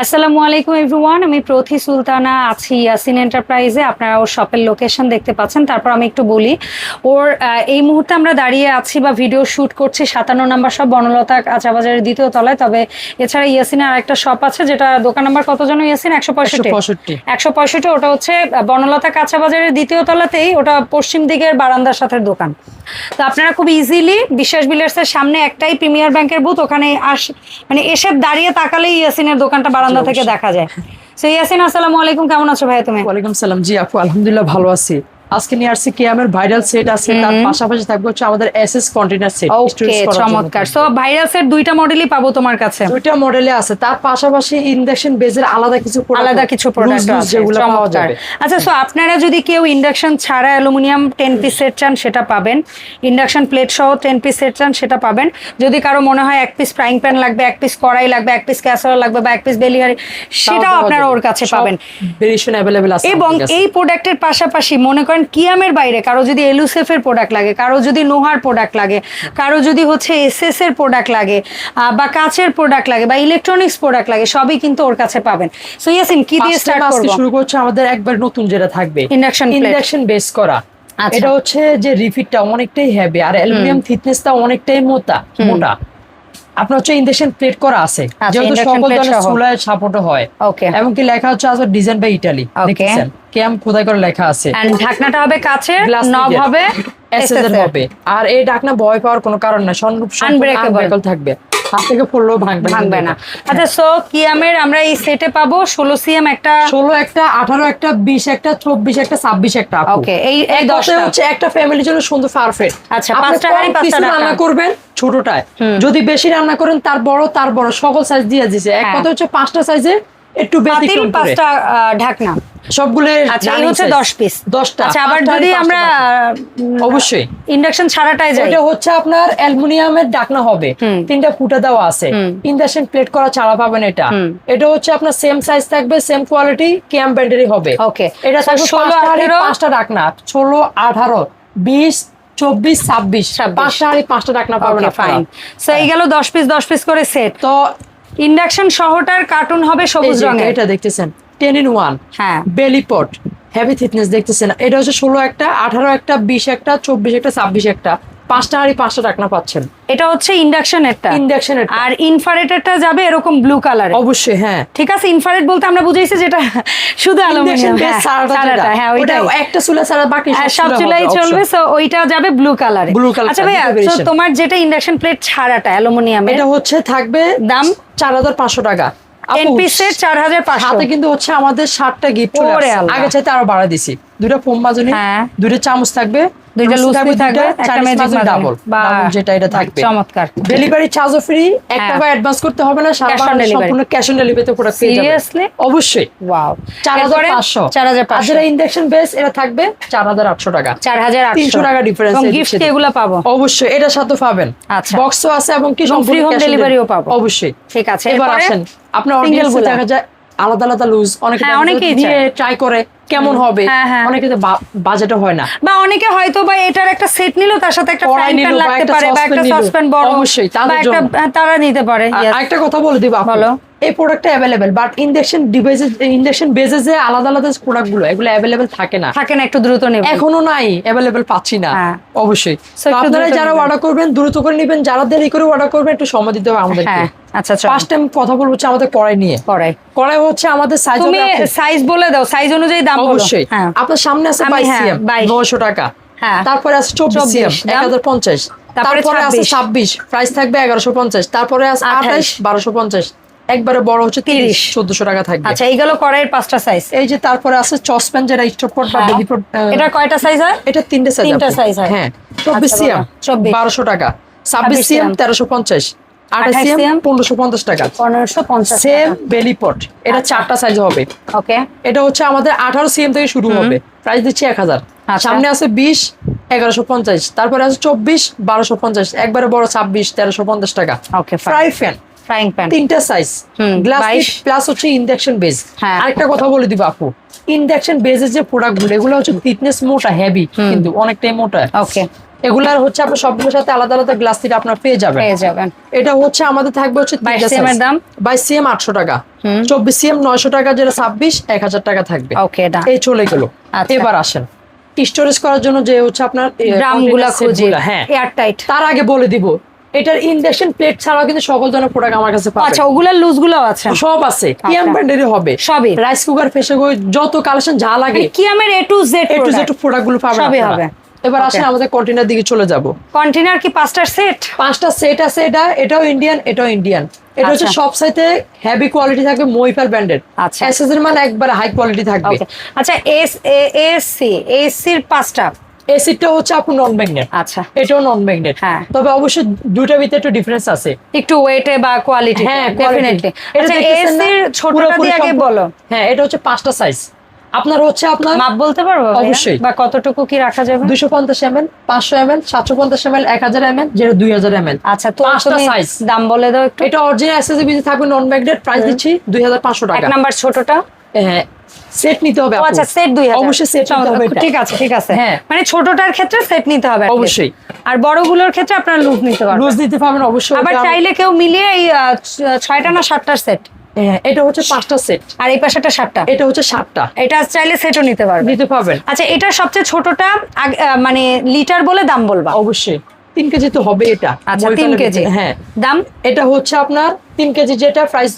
আসসালামু আলাইকুম এভরিওয়ান আমি প্রথি সুলতানা আছি ইয়াসিন এন্টারপ্রাইজে আপনারা ওর শপের লোকেশন দেখতে পাচ্ছেন। তারপর আমি একটু বলি ওর এই মুহূর্তে আমরা দাঁড়িয়ে আছি বা ভিডিও শুট করছি সাতান্ন নাম্বার সব বনলতা কাঁচা বাজারের দ্বিতীয় তলায়। তবে এছাড়া ইয়াসিনের আরেকটা শপ আছে যেটা দোকান নাম্বার কত জন ইয়াসিন? একশো পঁয়ষট্টি। একশো পঁয়ষট্টি। ওটা হচ্ছে বনলতা কাঁচা বাজারের দ্বিতীয় তলাতেই ওটা পশ্চিম দিকের বারান্দার সাথে দোকান। তো আপনারা খুব ইজিলি বিশ্বাস বিল্ডার্সের সামনে একটাই প্রিমিয়ার ব্যাংকের বুথ ওখানে আস মানে এসে দাঁড়িয়ে তাকালেই ইয়াসিনের দোকানটা বারান্দা থেকে দেখা যায়। সো ইয়াসিন আসসালামু আলাইকুম। কেমন আছো ভাই তুমি? ওয়ালাইকুম সালাম জি আপু আলহামদুলিল্লাহ ভালো আছি। আজকে নিয়ে আসছি কেয়ামের ভাইরাল সেট আছে তার পাশাপাশি থাকবে হচ্ছে আমাদের এসএস কন্টেনার সেট ওকে চমৎকার সো ভাইরাসের দুইটা মডেলই পাবো তোমার কাছে দুইটা মডেলে আছে তার পাশাপাশি ইন্ডাকশন বেজের আলাদা কিছু product আলাদা কিছু প্রোডাক্ট loose loose আছে যেগুলো পাওয়া চমৎকার যাবে আচ্ছা সো আপনারা যদি কেউ ইন্ডাকশন ছাড়া অ্যালুমিনিয়াম টেন পিস সেট চান সেটা পাবেন ইন্ডাকশন প্লেট সহ টেন পিস সেট চান সেটা পাবেন যদি কারো মনে হয় এক পিস ফ্রাইং প্যান লাগবে এক পিস কড়াই লাগবে এক পিস ক্যাসারোল লাগবে বা এক পিস বেলিহারি সেটাও আপনারা ওর কাছে পাবেন ভেরিয়েশন अवेलेबल আছে এবং আমাদের কাছে। এই প্রোডাক্টের পাশাপাশি মনে করেন কিয়ামের বাইরে কারও যদি এলুসেফের প্রোডাক্ট লাগে কারও যদি নোহার প্রোডাক্ট লাগে কারও যদি হচ্ছে এসএস এর প্রোডাক্ট লাগে বা কাচের প্রোডাক্ট লাগে বা ইলেকট্রনিক্স প্রোডাক্ট লাগে সবই কিন্তু ওর কাছে পাবেন। সো ইয়াসিন কি দিয়ে স্টার্ট করব? শুরু করছে আমাদের একবার নতুন যেটা থাকবে ইন্ডাকশন। ইন্ডাকশন বেস করা। আচ্ছা। এটা হচ্ছে যে রিফিটটা অনেকটাই হেভি আর অ্যালুমিনিয়াম থিকনেসটা অনেকটাই মোটা। মোটা। আপনার হচ্ছে ইন্ডাকশন প্লেট করা আছে। আচ্ছা, যেহেতু সকল ধরনের। চুলায় সাপোর্ট হয়। এবং কি লেখা হচ্ছে আসলে ডিজাইন বাই ইটালি. দেখেছেন? ক্যাম্প খোদাই করে লেখা আছে? এন্ড ঢাকনাটা হবে কাছে নব হবে এসএসএল হবে। আর এই ঢাকনা ভয় পাওয়ার কোনো কারণ না সনরূপ। আনব্রেকেবল থাকবে। হাত থেকে পড়লেও ভাঙবে ভাঙবে না। আচ্ছা সো কিয়ামের আমরা এই সেটে পাবো ষোলো সিএম একটা ষোলো একটা আঠারো একটা বিশ একটা চব্বিশ একটা ছাব্বিশ একটা ওকে এই- এই দশটা। হচ্ছে একটা ফ্যামিলির জন্য সুন্দর পারফেক্ট আচ্ছা, পাঁচটা রান্না করবেন ছোটটায়। যদি বেশি রান্না করেন তার বড় তার বড় সকল সাইজ দিয়ে দিছে। এক হ্যাঁ। কথা হচ্ছে পাঁচটা সাইজে একটু ব্যতিক্রম পাঁচটা ঢাকনা। সবগুলো আচ্ছা এই হচ্ছে দশ পিস দশটা। আচ্ছা আবার যদি আমরা অবশ্যই। ইন্ডাকশন ছাড়াটাই যাই। এটা হচ্ছে আপনার অ্যালুমিনিয়ামের ডাকনা হবে। তিনটা ফুটা দেওয়া আছে। ইন্ডাকশন প্লেট করা ছাড়া পাবেন এটা। এটা হচ্ছে আপনার সেম সাইজ থাকবে সেম কোয়ালিটি ক্যাম ব্যান্ডেরই হবে। Okay. এটা So, থাকবে 16, পাঁচটা 18 পাঁচটা ডাকনা ষোলো আঠারো বিশ চব্বিশ ছাব্বিশ। 26 পাঁচটা পাঁচটা ডাকনা পাবেন ফাইন সো এই গেল দশ পিস দশ পিস করে সেট তো ইন্ডাকশন সহটার কার্টুন হবে সবুজ রঙের। এটা দেখতেছেন টেন ইন ওয়ান হ্যাঁ। বেলি পট হেভি থিকনেস দেখতেছেন। এটা হচ্ছে ষোলো একটা আঠারো একটা বিশ একটা চব্বিশ একটা ছাব্বিশ একটা। পাঁচটা হাঁড়ি পাঁচটা ডাকনা পাচ্ছেন। এটা হচ্ছে ইন্ডাকশন একটা। ইন্ডাকশনের আর যাবে এরকম ব্লু কালারে অবশ্যই হ্যাঁ। ঠিক আছে ইনফারেট বলতে আমরা বুঝাইছি যেটা শুধু অ্যালুমিনিয়াম Induction base হ্যাঁ একটা চুলা ছাড়া বাকি হ্যাঁ, সব চুলাই চলবে সো ওইটা যাবে ব্লু কালারে Blue color, আচ্ছা ভাইয়া দুটো তোমার যেটা ইন্ডাকশন প্লেট ছাড়াটা অ্যালুমিনিয়াম এটা হচ্ছে থাকবে দাম? চার হাজার পাঁচশো টাকা। পিসের চার হাজার হাতে কিন্তু হচ্ছে আমাদের ষাটটা গিফট। আগে চাইতে আরও বাড়া দিছি। দুইটা ফোম মাজনি হ্যাঁ। দুইটা চামচ থাকবে। দুইটা লুচি লুচি থাকবে একটা ম্যাজিক ডাবল যেটা এটা থাকবে। চমৎকার। ডেলিভারি চার্জও ফ্রি একটা। অ্যাডভান্স করতে হবে না সারা বাংলাদেশ সম্পূর্ণ ক্যাশ অন ডেলিভারিতে প্রোডাক্ট পেয়ে যাবেন। Seriously? অবশ্যই। ওয়াও আর ইন্ডাকশন বেস এটা থাকবে টাকা। টাকা এবং গিফট দিচ্ছে। এগুলো পাবো। অবশ্যই এটার সাথে পাবেন। আচ্ছা। বক্সও আছে এবং কি সম্পূর্ণ। পাবো। অবশ্যই। ঠিক আছে। এবার আসেন। আপনার অডিয়েন্স দেখা যায় আলাদা আলাদা লুজ অনেকে হ্যাঁ, অনেকেই ট্রাই করে। কেমন হবে? অনেকে তো অনেকে বাজেটও হয় না। বা অনেকে হয়তো বা এটার একটা সেট নিল তার সাথে একটা ফ্রাইং প্যান লাগতে পারে বা একটা। সসপ্যান বড়। অবশ্যই। হ্যাঁ, তারা নিতে পারে একটা কথা বলে দিব আপু। এই প্রোডাক্টটা অ্যাভেলেবেল বাট ইন্ডাকশন ডিভাইসে ইন্ডাকশন বেজে যে আলাদা আলাদা প্রোডাক্টগুলো এগুলো অ্যাভেলেবেল থাকে না। থাকে না একটু দ্রুত নেব। এখনও নাই অ্যাভেলেবেল পাচ্ছি না হ্যাঁ। অবশ্যই। আপনারা যারা অর্ডার করবেন দ্রুত করে নেবেন যারা দেরি করে অর্ডার করবেন একটু সময় দিতে হবে আমাদেরকে। হ্যাঁ আচ্ছা চলো। ফার্স্ট টাইম কথা বলব হচ্ছে আমাদের কড়াই নিয়ে। করাই কড়াই হচ্ছে আমাদের সাইজ তুমি সাইজ বলে দাও সাইজ অনুযায়ী দাম বলো। অবশ্যই। হ্যাঁ। আপনার সামনে আছে আমি বাইশ হ্যাঁ, সিএম 22 নয়শো টাকা। হ্যাঁ। তারপরে আছে 24 সিএম দাম? এক হাজার পঞ্চাশ। তারপরে তারপরে আছে 26 ছাব্বিশ প্রাইস থাকবে এগারোশো পঞ্চাশ। তারপরে আছে 28 আঠাশ বারোশো পঞ্চাশ। একবারে বড় হচ্ছে তিরিশ চোদ্দশো টাকা থাকবে। আচ্ছা এই গেল কড়াইয়ের পাঁচটা সাইজ এই যে তারপরে আছে চসপ্যান যেটা স্টোপট বা হ্যাঁ। বেবি পট এটা কয়টা সাইজ হয়? এটা তিনটে সাইজ তিনটা size হয়। হ্যাঁ। চব্বিশ আচ্ছা সিএম বারোশো টাকা। ছাব্বিশ সিএম তেরোশো পঞ্চাশ। আঠাশ সিএম পনেরোশো পঞ্চাশ টাকা। পনেরোশো পঞ্চাশ সেম বেলি পট এটা আচ্ছা। চারটা সাইজ হবে। ওকে। এটা হচ্ছে আমাদের আঠারো সিএম থেকে শুরু হবে। প্রাইস দিচ্ছি এক হাজার। আচ্ছা। সামনে আছে বিশ এগারোশো পঞ্চাশ। তারপরে আছে চব্বিশ বারোশো পঞ্চাশ। একবারে বড় ছাব্বিশ তেরোশো পঞ্চাশ টাকা। Okay fry pan frying pan তিনটা সাইজ গ্লাস প্লাস হচ্ছে ইন্ডাকশন হ্যাঁ। আরেকটা কথা বলে দিব আপু। ইন্ডাকশন বেজের যে প্রোডাক্টগুলো এগুলো হচ্ছে থিকনেস মোটা হেভি কিন্তু অনেকটাই মোটা। ওকে এগুলার হচ্ছে আপনার সবগুলোর সাথে আলাদা আলাদা গ্লাস সিট আপনার পেয়ে যাবেন। পেয়ে যাবেন। এটা হচ্ছে আমাদের থাকবে হচ্ছে 22 cm এর দাম? বাইশ সিএম আটশো টাকা। চব্বিশ সিএম নয়শো টাকা যেটা ছাব্বিশ এক হাজার টাকা থাকবে। ওকে এই চলে গেল। আচ্ছা। এবার আসেন। স্টোরেজ করার জন্য যে হচ্ছে আপনার ড্রামগুলা গুলা, হ্যাঁ। এয়ার টাইট তার আগে বলে দিব এটার ইন্ডাকশন প্লেট ছাড়াও কিন্তু সকল ধরনের প্রোডাক্ট আমার কাছে পাবেন। আচ্ছা ওগুলার লুজগুলো আছে। সব আছে। কিয়াম ব্র্যান্ডেরই হবে। সবই। রাইস কুকার ফেসে যত কালেকশন যা লাগে। কিয়ামের A to Z A to Z প্রোডাক্টগুলো পাবেন সবই হবে। এবার. আসেন আমাদের কন্টেনার দিকে চলে যাব। কন্টেনার কি পাঁচটার সেট পাঁচটা সেট আছে এটা। এটাও ইন্ডিয়ান এটাও ইন্ডিয়ান এটা হচ্ছে আচ্ছা। সব সাইতে হেভি কোয়ালিটি থাকবে মইফার ব্র্যান্ডের আচ্ছা। এসএস এর মান একবারে হাই কোয়ালিটি থাকবে। আচ্ছা এস এসসি এর পাঁচটা। এই সিটটা হচ্ছে আপু নন ম্যাগনেট আচ্ছা। এটাও নন ম্যাগনেট হ্যাঁ। তবে অবশ্যই দুটার ভিতরে একটু ডিফারেন্স আছে। একটু ওয়েটে বা কোয়ালিটি হ্যাঁ ডেফিনেটলি আচ্ছা? এসসির ছোটটা দিয়ে আগে বলো। হ্যাঁ এটা হচ্ছে পাঁচটা সাইজ আপনার হচ্ছে আপনার মাপ বলতে পারব অবশ্যই। বা কতটুকু কি রাখা যাবে? দুশো পঞ্চাশ এম এল পাঁচশো এম এল সাতশো পঞ্চাশ এম এল এক হাজার এম এল যেটা দুই হাজার এম এল আচ্ছা তো পাঁচটা size। দাম বলে দাও একটু। এটা অরিজিনাল এসএসবি থাকবে নন ম্যাগনেট প্রাইস দিচ্ছি দুই হাজার পাঁচশো এক টাকা। নাম্বার ছোটটা? হ্যাঁ সেট নিতে হবে ও আচ্ছা সেট দুই হাজার। অবশ্যই set নিতে হবে ঠিক আছে ঠিক আছে। হ্যাঁ। মানে ছোটটার ক্ষেত্রে সেট নিতে হবে অবশ্যই। আর বড়গুলোর ক্ষেত্রে আপনারা লুজ নিতে পারবেন। লুজ দিতে পারবেন অবশ্যই আবার চাইলে কেউ মিলিয়ে এই আহ, ছ- ছয়টা না সাতটার সেট হ্যাঁ, এটা হচ্ছে পাঁচটা সেট আর এই পাশেটা সাতটা? এটা হচ্ছে সাতটা। এটা চাইলে সেটও নিতে পারবে নিতে পারবেন। আচ্ছা এটা সবচেয়ে ছোটটা মানে লিটার বলে দাম বলবা? অবশ্যই। তিন কেজি তো হবে এটা। আচ্ছা তিন কেজি। হ্যাঁ। দাম? এটা হচ্ছে আপনার তিন কেজি যেটা প্রাইস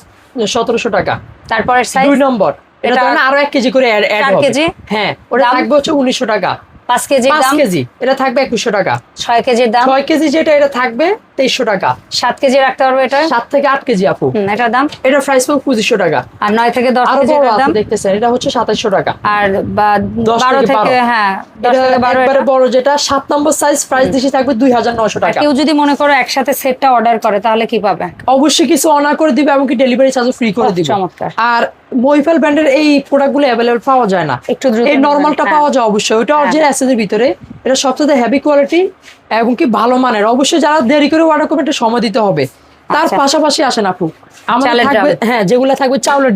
সতেরোশো টাকা। তারপরে দুই নম্বর। এটা আরও এক কেজি করে অ্যাড কেজি? হ্যাঁ ওটা? থাকবে হচ্ছে উনিশশো টাকা। পাঁচ কেজি পাঁচ কেজি এটা থাকবে একুশশো টাকা। ছয় কেজির দাম? ছয় কেজি যেটা এটা থাকবে তেইশশো টাকা। সাত কেজি রাখতে পারবে এটা? সাত থেকে আট কেজি আপু। এটার দাম? এটা প্রাইস পাবো পঁচিশশো টাকা। আর নয় থেকে দশ বড় দাম? দেখতেছেন এটা হচ্ছে সাতাইশশো টাকা। আর বারো থেকে হ্যাঁ একবারে বড় যেটা সাত নম্বর সাইজ প্রাইস দিচ্ছি থাকবে দুই হাজার নশো টাকা। কেউ যদি মনে করো একসাথে সেটটা অর্ডার করে তাহলে কি পাবে? অবশ্যই কিছু অনার করে দিবে এমনকি ডেলিভারি চার্জ ফ্রি করে দিবে। চমৎকার। আর মহিফাল ব্র্যান্ডের এই প্রোডাক্টগুলো অ্যাভেলেবল পাওয়া যায় না। একটু এই নর্মালটা হ্যাঁ। পাওয়া যায় অবশ্যই। ওটা হ্যাঁ। অরিজিনাল অ্যাসেসের ভিতরে। এটা সবচেয়ে হেভি কোয়ালিটি এবং কি ভালো মানের। অবশ্যই যারা দেরি করে অর্ডার করবে একটু সময় দিতে হবে। তার আচ্ছা। পাশাপাশি আসেন আপু। আমাদের থাকবে হ্যাঁ যেগুলো থাকবে চাউলের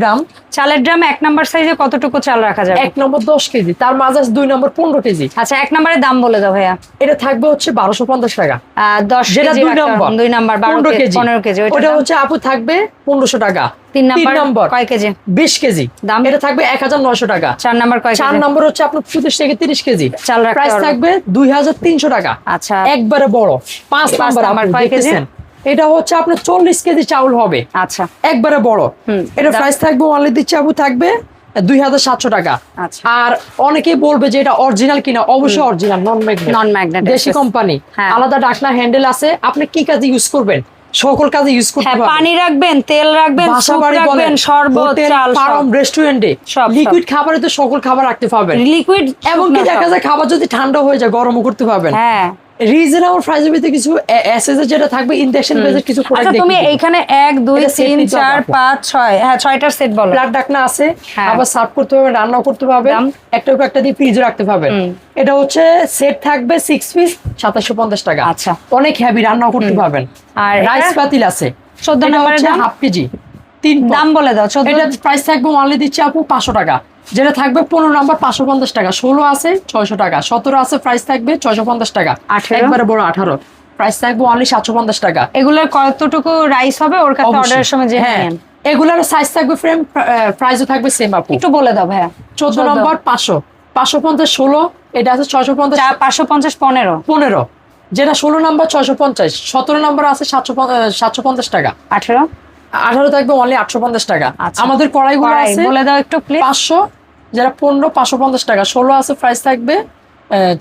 চালের ড্রাম এক নাম্বার সাইজে কতটুকু চাল রাখা যাবে? এক নম্বর দশ কেজি তার মাঝে দুই নম্বর পনেরো কেজি। আচ্ছা এক নম্বরের দাম বলে দাও ভাইয়া। এটা থাকবে হচ্ছে বারোশো পঞ্চাশ টাকা। দশ যেটা দুই নম্বর। দুই নাম্বার পনেরো কেজি। পনেরো কেজি ওটা হচ্ছে আপু থাকবে পনেরোশো টাকা। তিন নাম্বার কয় কেজি? বিশ কেজি। দাম? এটা থাকবে এক হাজার নয়শো টাকা। চার নাম্বার কয় চার নম্বর হচ্ছে আপনার পঁচিশ থেকে তিরিশ কেজি। চাল প্রাইস থাকবে দুই হাজার তিনশো টাকা। আচ্ছা। একবারে বড়। পাঁচ পাঁচ নাম্বার কয় কেজি? এটা হচ্ছে আপনার চল্লিশ কেজি চাউল হবে। আচ্ছা। একবারে বড়। এটা প্রাইস থাকবে অনলি দিচ্ছে আপু থাকবে দুই হাজার সাতশো টাকা। আচ্ছা। আর অনেকেই বলবে যে এটা অরিজিনাল কিনা অবশ্যই original non magnet non magnet দেশি কোম্পানি হ্যাঁ। আলাদা ডাকনা হ্যান্ডেল আছে। আপনি কি কাজে ইউজ করবেন? সকল কাজে ইউজ করতে হ্যাঁ পারবেন পানি রাখবেন তেল রাখবেন স্যুপ রাখবেন শরবত চাল ফার্ম রেস্টুরেন্টে। লিকুইড খাবারে তো সকল খাবার রাখতে পারবেন। লিকুইড এমনকি দেখা যায় খাবার যদি ঠান্ডা হয়ে যায় গরমও করতে পারবেন। হ্যাঁ। রিজনেবল প্রাইসের ভিতরে কিছু এসএস যেটা থাকবে ইন্ডাকশন বেজের কিছু আচ্ছা তুমি এইখানে তিন নিতে হবে চার আপু। পাঁচ ছয় হ্যাঁ ছয়টার সেট বলো। প্লাট ডাকনা আছে হ্যাঁ। আবার সার্ভ করতে পারবেন রান্নাও করতে পারবেন একটা উপর একটা দিয়ে ফ্রিজে রাখতে পারবেন এটা হচ্ছে সেট থাকবে সিক্স পিস সাতাশশো পঞ্চাশ টাকা। আচ্ছা। অনেক হেভি রান্নাও করতে পারবেন। আর রাইস? পাতিল আছে। 14 এটা নম্বরের দাম? Half KG. তিন দাম বলে দাও চোদ্দ এটা প্রাইস থাকবে অনলি দিচ্ছে আপু পাঁচশো টাকা। যেটা থাকবে পনেরো নম্বর পাঁচশো পঞ্চাশ টাকা। ষোলো আছে ছয়শো টাকা। সতেরো আছে প্রাইস থাকবে ছয়শো পঞ্চাশ টাকা? একবারে বড় আঠারো। প্রাইস থাকবে অনলি সাতশো পঞ্চাশ টাকা। এগুলোর কতটুকু রাইস হবে? ওর কাছে অর্ডারের সময় যে হ্যাঁ। এগুলার সাইজ থাকবে ফ্রেম প্রাইসও থাকবে সেম আপু। একটু বলে দাও ভাইয়া। চোদ্দ নম্বর পাঁচশো। পাঁচশো পঞ্চাশ ষোলো এটা আছে ছয়শো পঞ্চাশ। পাঁচশো পঞ্চাশ পনেরো। পনেরো। যেটা ষোলো নম্বর ছয়শো পঞ্চাশ। সতেরো নম্বর আছে সাতশো সাতশো পঞ্চাশ টাকা। আঠেরো? আঠারো থাকবে অনলি আটশো পঞ্চাশ টাকা। আচ্ছা। আমাদের কড়াইগুলো কড়াই আছে বলে দাও একটু প্লিজ পাঁচশো যেটা পনেরো পাঁচশো পঞ্চাশ টাকা ষোলো আছে প্রাইস থাকবে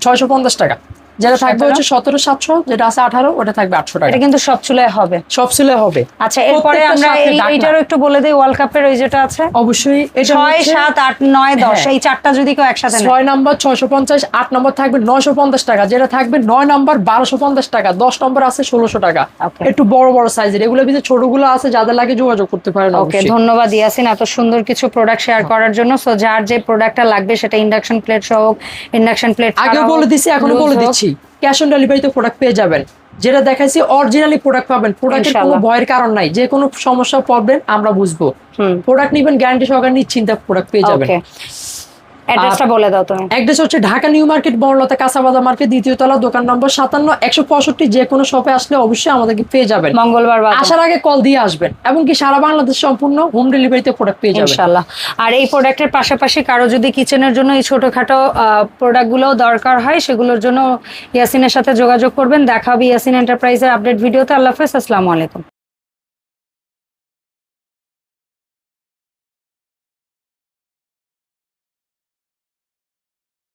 ছয়শো পঞ্চাশ টাকা। যেটা থাকবে হচ্ছে সতেরো সাতশো যেটা আছে আঠারো ওটা থাকবে আটশো টাকা। এটা কিন্তু সব চুলায় হবে। সব হবে। আচ্ছা এরপরে আমরা। এইটারও একটু বলে দিই ওয়ার্ল্ড কাপের ওই যেটা আছে। অবশ্যই ছয় সাত আট নয় দশ হ্যাঁ। এই চারটা যদি কেউ একসাথে ছয় নম্বর ছয়শো পঞ্চাশ আট নম্বর থাকবে নয়শো পঞ্চাশ টাকা। যেটা থাকবে নয় নম্বর বারোশো পঞ্চাশ টাকা দশ নম্বর আছে ষোলোশো টাকা। একটু বড় বড় সাইজের। এগুলো ভিতরে ছোটগুলো আছে যাদের লাগে যোগাযোগ করতে পারেন ওকে ধন্যবাদ ইয়াসিন এত সুন্দর কিছু প্রোডাক্ট শেয়ার করার জন্য। সো যার যে প্রোডাক্টটা লাগবে সেটা ইন্ডাকশন প্লেট সহ ইন্ডাকশন প্লেট আগে বলে দিচ্ছি এখনও বলে দিচ্ছি। ক্যাশ অন ডেলিভারিতে প্রোডাক্ট পেয়ে যাবেন। যেটা দেখাইছি অরিজিনালি প্রোডাক্ট পাবেন। প্রোডাক্টের কোনো ভয়ের কারণ নাই। যে কোনো সমস্যা প্রবলেম আমরা বুঝব। প্রোডাক্ট নিবেন গ্যারান্টি সহকারে নিশ্চিন্তা প্রোডাক্ট পেয়ে যাবেন। অ্যাড্রেসটা বলে দাও তুমি। অ্যাড্রেস হচ্ছে ঢাকা নিউ মার্কেট বড়লতা কাঁচাবাজার মার্কেট দ্বিতীয় তলা দোকান নম্বর সাতান্ন একশো পঁয়ষট্টি যে কোনো শপে আসলে অবশ্যই আমাদেরকে পেয়ে যাবেন। মঙ্গলবার আসার আগে কল দিয়ে আসবেন এবং কি সারা বাংলাদেশ সম্পূর্ণ হোম ডেলিভারিতে প্রোডাক্ট পেয়ে যাবেন। ইনশাল্লাহ আর এই প্রোডাক্টের পাশাপাশি কারও যদি কিচেনের জন্য এই ছোটখাটো প্রোডাক্টগুলোও দরকার হয় সেগুলোর জন্য ইয়াসিনের সাথে যোগাযোগ করবেন। দেখা হবে ইয়াসিন এন্টারপ্রাইজের আপডেট ভিডিওতে আল্লাহ হাফেজ আসসালামু আলাইকুম।